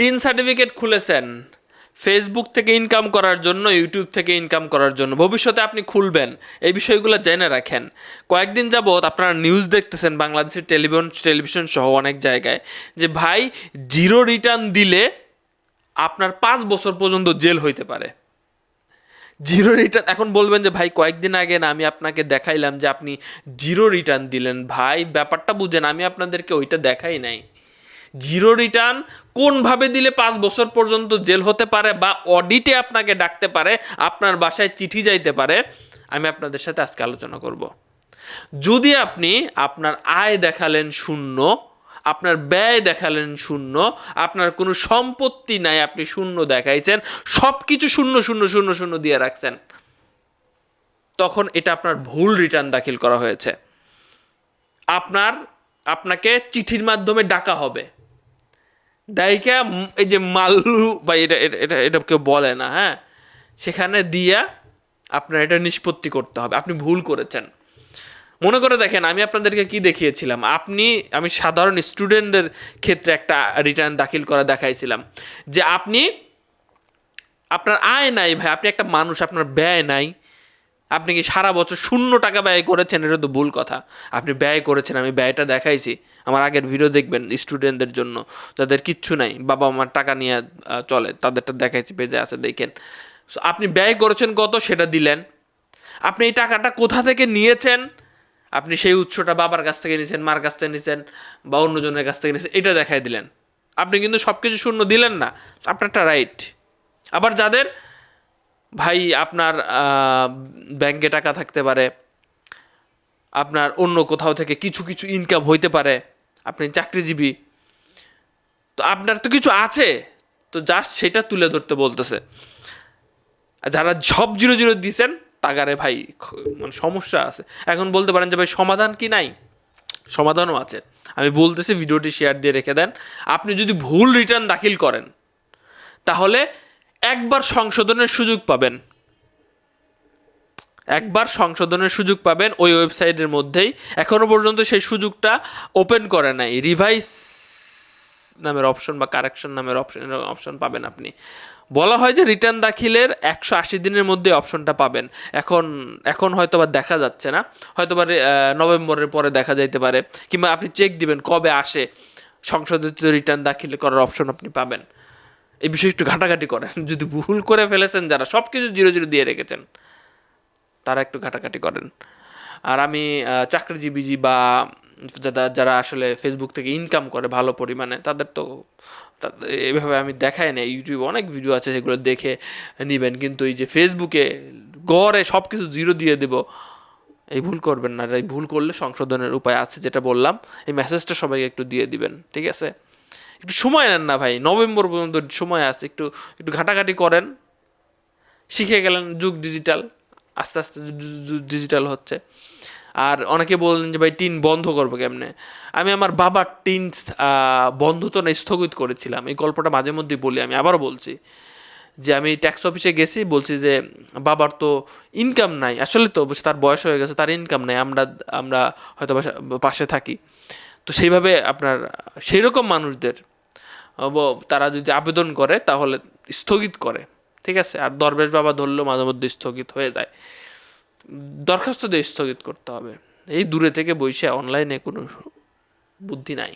Tin certificate খুলেছেন। Facebook থেকে income করার জন্য ইউটিউব থেকে ইনকাম করার জন্য। ভবিষ্যতে আপনি খুলবেন। এই বিষয়গুলো জেনে রাখেন। কয়েকদিন যাবৎ আপনারা নিউজ দেখতেছেন বাংলাদেশের টেলিভিশন টেলিভিশন সহ অনেক জায়গায় যে, ভাই জিরো রিটার্ন দিলে আপনার পাঁচ বছর পর্যন্ত জেল হইতে পারে। জিরো রিটার্ন এখন বলবেন যে, ভাই, কয়েকদিন আগে না, আমি আপনাকে দেখাইলাম যে, আপনি জিরো রিটার্ন দিলেন। ভাই, ব্যাপারটা বুঝেন, আমি আপনাদেরকে ওইটা দেখাই নাই। জিরো রিটার্ন, কোনভাবে দিলে পাঁচ বছর পর্যন্ত জেল হতে পারে বা অডিটে আপনাকে ডাকতে পারে, আপনার বাসায় চিঠি যাইতে পারে, আমি আপনাদের সাথে আজকে আলোচনা করব। যদি আপনি আপনার আয় দেখালেন শূন্য, আপনার ব্যয় দেখালেন শূন্য, আপনার কোনো সম্পত্তি নাই আপনি শূন্য দেখাইছেন সব কিছু শূন্য শূন্য শূন্য শূন্য দিয়ে রাখছেন, তখন এটা আপনার ভুল রিটার্ন দাখিল করা হয়েছে। আপনার, আপনাকে চিঠির মাধ্যমে ডাকা হবে। ডাইকা এই যে মাল্লু বা এটা এটা এটা কেউ বলে না হ্যাঁ? সেখানে দিয়া আপনার এটা নিষ্পত্তি করতে হবে। আপনি ভুল করেছেন। মনে করে দেখেন, আমি আপনাদেরকে কি দেখিয়েছিলাম? আপনি, আমি সাধারণ স্টুডেন্টদের ক্ষেত্রে একটা রিটার্ন দাখিল করা দেখাইছিলাম। যে আপনি, আপনার আয় নাই ভাই, আপনি একটা মানুষ, আপনার ব্যয় নাই। আপনি কি সারা বছর শূন্য টাকা ব্যয় করেছেন? এটা তো ভুল কথা। আপনি ব্যয় করেছেন, আমি ব্যয়টা দেখাইছি। আমার আগের ভিডিও দেখবেন স্টুডেন্টদের জন্য। যাদের কিচ্ছু নাই। বাবা আমার টাকা নিয়ে চলে। তাদেরটা দেখাইছি পেজে আছে, দেখেন। আপনি ব্যয় করেছেন কত? সেটা দিলেন। আপনি এই টাকাটা কোথা থেকে নিয়েছেন? আপনি সেই উৎসটা বাবার কাছ থেকে নিয়েছেন মার কাছ থেকে নিয়েছেন বা অন্যজনের কাছ থেকে নিয়েছেন এটা দেখাই দিলেন। আপনি কিন্তু সব কিছু শূন্য দিলেন না। আপনারটা রাইট আবার যাদের ভাই, আপনার ব্যাংকে টাকা থাকতে পারে, আপনার অন্য কোথাও থেকে কিছু কিছু ইনকাম হইতে পারে, আপনি চাকরিজীবী। তো আপনার তো কিছু আছে, তো জাস্ট সেটা তুলে ধরতে বলতেছে। যারা সব জিরো জিরো দিয়েছেন তাগারে ভাই মানে সমস্যা আছে। এখন বলতে পারেন যে, ভাই, সমাধান কি নাই? সমাধানও আছে। আমি বলতেছি, ভিডিওটি শেয়ার দিয়ে রেখে দেন। আপনি যদি ভুল রিটার্ন দাখিল করেন, তাহলে একবার সংশোধনের সুযোগ পাবেন। একবার সংশোধনের সুযোগ পাবেন ওই ওয়েবসাইটের মধ্যেই। এখনও পর্যন্ত সেই সুযোগটা ওপেন করে নাই। রিভাইস নামের অপশন বা কারেকশন নামের অপশন অপশন পাবেন আপনি। বলা হয় যে রিটার্ন দাখিলের একশো আশি দিনের মধ্যে অপশনটা পাবেন। এখন এখন হয়তো বা দেখা যাচ্ছে না। হয়তো বা নভেম্বরের পরে দেখা যাইতে পারে। কিংবা আপনি চেক দিবেন কবে আসে সংশোধিত রিটার্ন দাখিল করার অপশন আপনি পাবেন। এই বিষয়ে একটু ঘাটাঘাটি করেন। যদি ভুল করে ফেলেছেন যারা সব কিছু জিরো জিরো দিয়ে রেখেছেন, তারা একটু ঘাটাঘাটি করেন। আর আমি চাকরিজীবী বা যারা যারা আসলে ফেসবুক থেকে ইনকাম করে ভালো পরিমাণে, তাদের তা- এভাবে আমি দেখাই না ইউটিউবে অনেক ভিডিও আছে সেগুলো দেখে নেবেন। কিন্তু এই যে ফেসবুকে গড়ে সব কিছু জিরো দিয়ে দেব, এই ভুল করবেন না। এই ভুল করলে সংশোধনের উপায় আছে, যেটা বললাম। এই মেসেজটা সবাইকে একটু দিয়ে দিবেন, ঠিক আছে? একটু সময় নেন না ভাই। নভেম্বর পর্যন্ত সময় আছে, একটু একটু ঘাটাঘাটি করেন। শিখে গেলেন যুগ ডিজিটাল আস্তে আস্তে ডিজিটাল হচ্ছে। আর অনেকে বললেন যে, ভাই, টিন বন্ধ করব কেমনে? আমি আমার বাবার টিন বন্ধ তো না স্থগিত করেছিলাম। এই গল্পটা মাঝে মধ্যেই বলি, আমি আবারও বলছি। যে, আমি ট্যাক্স অফিসে গেছি, বলছি যে, বাবার তো ইনকাম নাই। আসলে তো তার বয়স হয়ে গেছে, তার ইনকাম নাই। আমরা আমরা হয়তো পাশে থাকি। তো সেইভাবে আপনার সেই রকম মানুষদের তারা যদি আবেদন করে তাহলে স্থগিত করে, ঠিক আছে? আর দরবেশ বাবা ধরলেও মাঝে মধ্যে স্থগিত হয়ে যায়। দরখাস্ত দিয়ে স্থগিত করতে হবে। এই দূরে থেকে বসে অনলাইনে কোনো বুদ্ধি নাই।